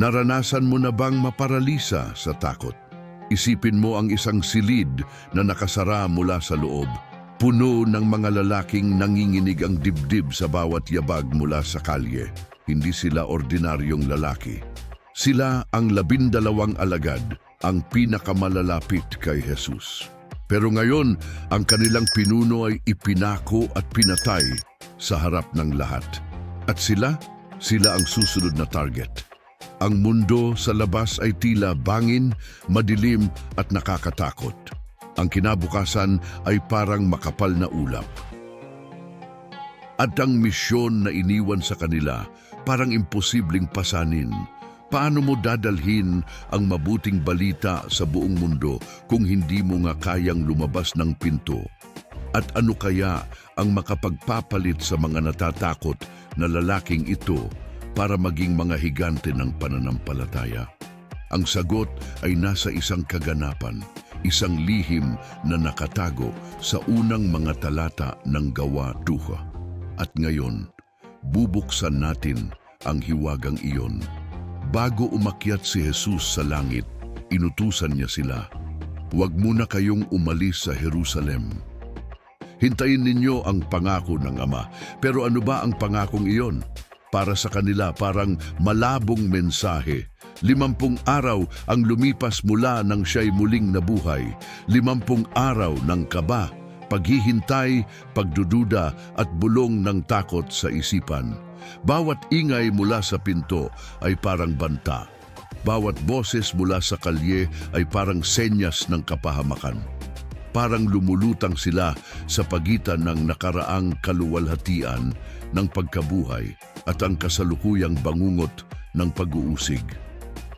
Naranasan mo na bang maparalisa sa takot? Isipin mo ang isang silid na nakasara mula sa loob. Puno ng mga lalaking nanginginig ang dibdib sa bawat yabag mula sa kalye. Hindi sila ordinaryong lalaki. Sila ang labindalawang alagad, ang pinakamalalapit kay Jesus. Pero ngayon, ang kanilang pinuno ay ipinako at pinatay sa harap ng lahat. At sila, sila ang susunod na target. Ang mundo sa labas ay tila bangin, madilim at nakakatakot. Ang kinabukasan ay parang makapal na ulap. At ang misyon na iniwan sa kanila parang imposibleng pasanin. Paano mo dadalhin ang mabuting balita sa buong mundo kung hindi mo nga kayang lumabas ng pinto? At ano kaya ang makapagpapalit sa mga natatakot na lalaking ito para maging mga higante ng pananampalataya? Ang sagot ay nasa isang kaganapan, isang lihim na nakatago sa unang mga talata ng Gawa Duha. At ngayon, bubuksan natin ang hiwagang iyon. Bago umakyat si Jesus sa langit, inutusan niya sila, Huwag muna kayong umalis sa Jerusalem. Hintayin ninyo ang pangako ng Ama. Pero ano ba ang pangakong iyon? Para sa kanila parang malabong mensahe. Limampung araw ang lumipas mula nang siya'y muling nabuhay. Limampung araw ng kaba, paghihintay, pagdududa at bulong ng takot sa isipan. Bawat ingay mula sa pinto ay parang banta. Bawat boses mula sa kalye ay parang senyas ng kapahamakan. Parang lumulutang sila sa pagitan ng nakaraang kaluwalhatian ng pagkabuhay at ang kasalukuyang bangungot ng pag-uusig.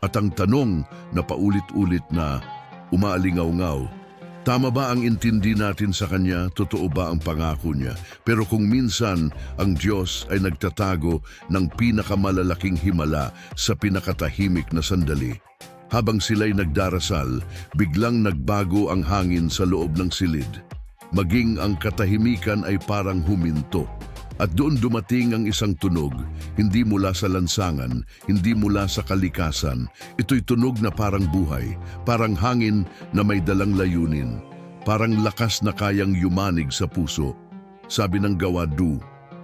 At ang tanong na paulit-ulit na umaalingaw-ngaw, Tama ba ang intindi natin sa Kanya? Totoo ba ang pangako niya? Pero kung minsan ang Diyos ay nagtatago ng pinakamalalaking himala sa pinakatahimik na sandali. Habang sila'y nagdarasal, biglang nagbago ang hangin sa loob ng silid. Maging ang katahimikan ay parang huminto. At doon dumating ang isang tunog, hindi mula sa lansangan, hindi mula sa kalikasan. Ito'y tunog na parang buhay, parang hangin na may dalang layunin, parang lakas na kayang yumanig sa puso. Sabi ng gawadu,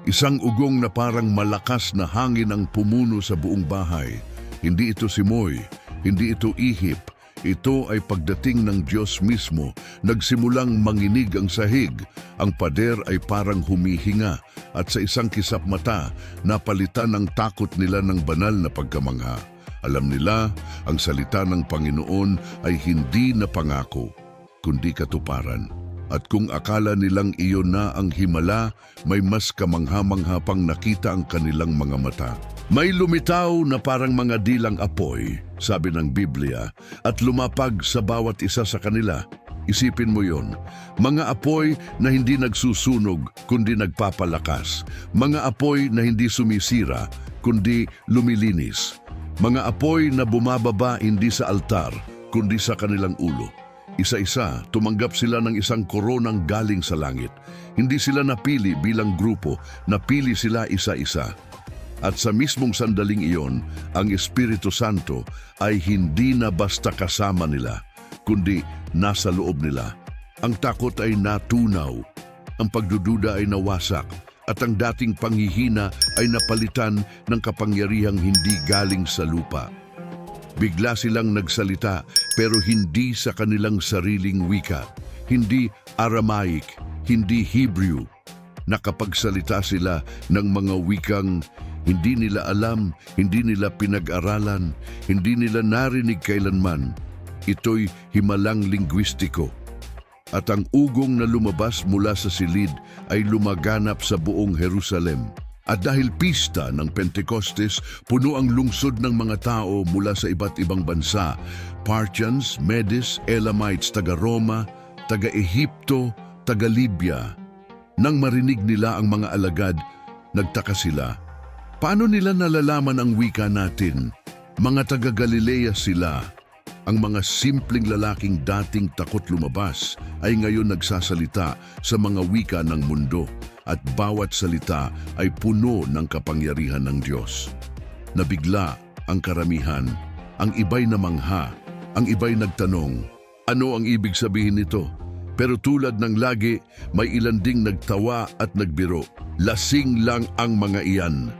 isang ugong na parang malakas na hangin ang pumuno sa buong bahay. Hindi ito simoy, hindi ito ihip, ito ay pagdating ng Diyos mismo, nagsimulang manginig ang sahig. Ang pader ay parang humihinga at sa isang kisap mata, napalitan ang takot nila ng banal na pagkamangha. Alam nila, ang salita ng Panginoon ay hindi na pangako, kundi katuparan. At kung akala nilang iyon na ang himala, may mas kamangha-mangha pang nakita ang kanilang mga mata. May lumitaw na parang mga dilang apoy, sabi ng Biblia, at lumapag sa bawat isa sa kanila. Isipin mo yon, mga apoy na hindi nagsusunog kundi nagpapalakas, mga apoy na hindi sumisira kundi lumilinis, mga apoy na bumababa hindi sa altar kundi sa kanilang ulo. Isa-isa, tumanggap sila ng isang koronang galing sa langit. Hindi sila napili bilang grupo, napili sila isa-isa. At sa mismong sandaling iyon, ang Espiritu Santo ay hindi na basta kasama nila, kundi nasa loob nila. Ang takot ay natunaw, ang pagdududa ay nawasak, at ang dating panghihina ay napalitan ng kapangyarihang hindi galing sa lupa. Bigla silang nagsalita pero hindi sa kanilang sariling wika, hindi Aramaic, hindi Hebrew. Nakapagsalita sila ng mga wikang hindi nila alam, hindi nila pinag-aralan, hindi nila narinig kailanman. Ito'y himalang lingwistiko. At ang ugong na lumabas mula sa silid ay lumaganap sa buong Jerusalem. At dahil pista ng Pentecostes, puno ang lungsod ng mga tao mula sa iba't ibang bansa. Parthians, Medes, Elamites, taga-Roma, taga-Ehipto, taga-Libya. Nang marinig nila ang mga alagad, nagtaka sila. Paano nila nalalaman ang wika natin? Mga taga-Galilea sila. Ang mga simpleng lalaking dating takot lumabas ay ngayon nagsasalita sa mga wika ng mundo at bawat salita ay puno ng kapangyarihan ng Diyos. Nabigla ang karamihan, ang iba'y namangha, ang iba'y nagtanong, ano ang ibig sabihin nito? Pero tulad ng lagi, may ilan ding nagtawa at nagbiro. Lasing lang ang mga iyan.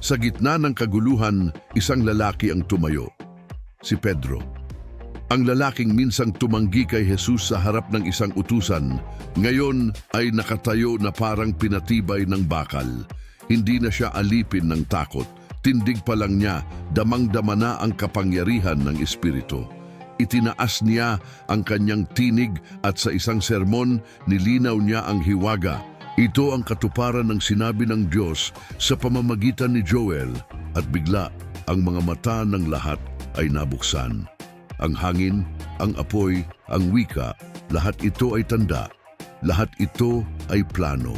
Sa gitna ng kaguluhan, isang lalaki ang tumayo. Si Pedro. Ang lalaking minsang tumanggi kay Jesus sa harap ng isang utusan, ngayon ay nakatayo na parang pinatibay ng bakal. Hindi na siya alipin ng takot. Tindig pa lang niya, damang-dama na ang kapangyarihan ng Espiritu. Itinaas niya ang kanyang tinig at sa isang sermon nilinaw niya ang hiwaga. Ito ang katuparan ng sinabi ng Diyos sa pamamagitan ni Joel at bigla ang mga mata ng lahat ay nabuksan. Ang hangin, ang apoy, ang wika, lahat ito ay tanda. Lahat ito ay plano.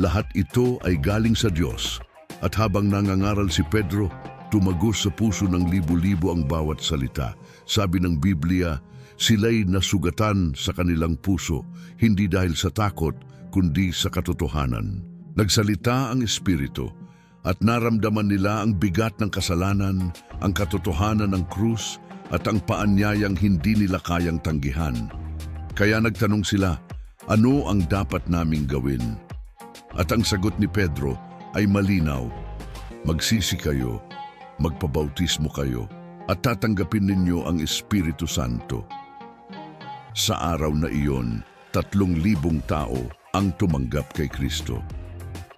Lahat ito ay galing sa Diyos. At habang nangangaral si Pedro, tumagos sa puso ng libo-libo ang bawat salita. Sabi ng Biblia, sila'y nasugatan sa kanilang puso, hindi dahil sa takot, kundi sa katotohanan. Nagsalita ang Espiritu, at naramdaman nila ang bigat ng kasalanan, ang katotohanan ng krus, at ang paanyayang hindi nila kayang tanggihan. Kaya nagtanong sila, ano ang dapat naming gawin? At ang sagot ni Pedro ay malinaw, magsisi kayo, magpabautismo kayo, at tatanggapin ninyo ang Espiritu Santo. Sa araw na iyon, tatlong libong tao ang tumanggap kay Kristo.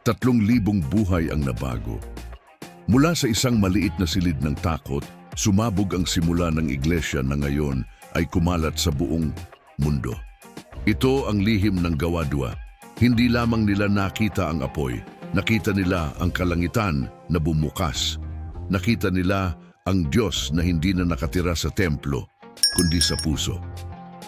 Tatlong libong buhay ang nabago. Mula sa isang maliit na silid ng takot, sumabog ang simula ng iglesia na ngayon ay kumalat sa buong mundo. Ito ang lihim ng gawadwa. Hindi lamang nila nakita ang apoy, nakita nila ang kalangitan na bumukas. Nakita nila ang Diyos na hindi na nakatira sa templo, kundi sa puso.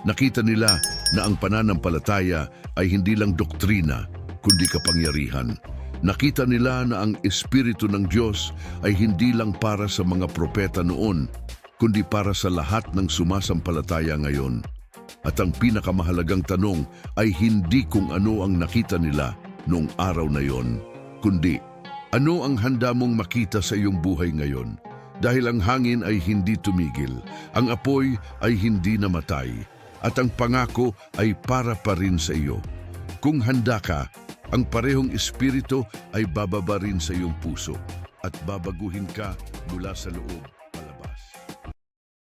Nakita nila na ang pananampalataya ay hindi lang doktrina, kundi kapangyarihan. Nakita nila na ang Espiritu ng Diyos ay hindi lang para sa mga propeta noon, kundi para sa lahat ng sumasampalataya ngayon. At ang pinakamahalagang tanong ay hindi kung ano ang nakita nila noong araw na yon, kundi ano ang handa mong makita sa iyong buhay ngayon? Dahil ang hangin ay hindi tumigil, ang apoy ay hindi namatay, at ang pangako ay para pa rin sa iyo. Kung handa ka, ang parehong espiritu ay bababa rin sa iyong puso at babaguhin ka mula sa loob.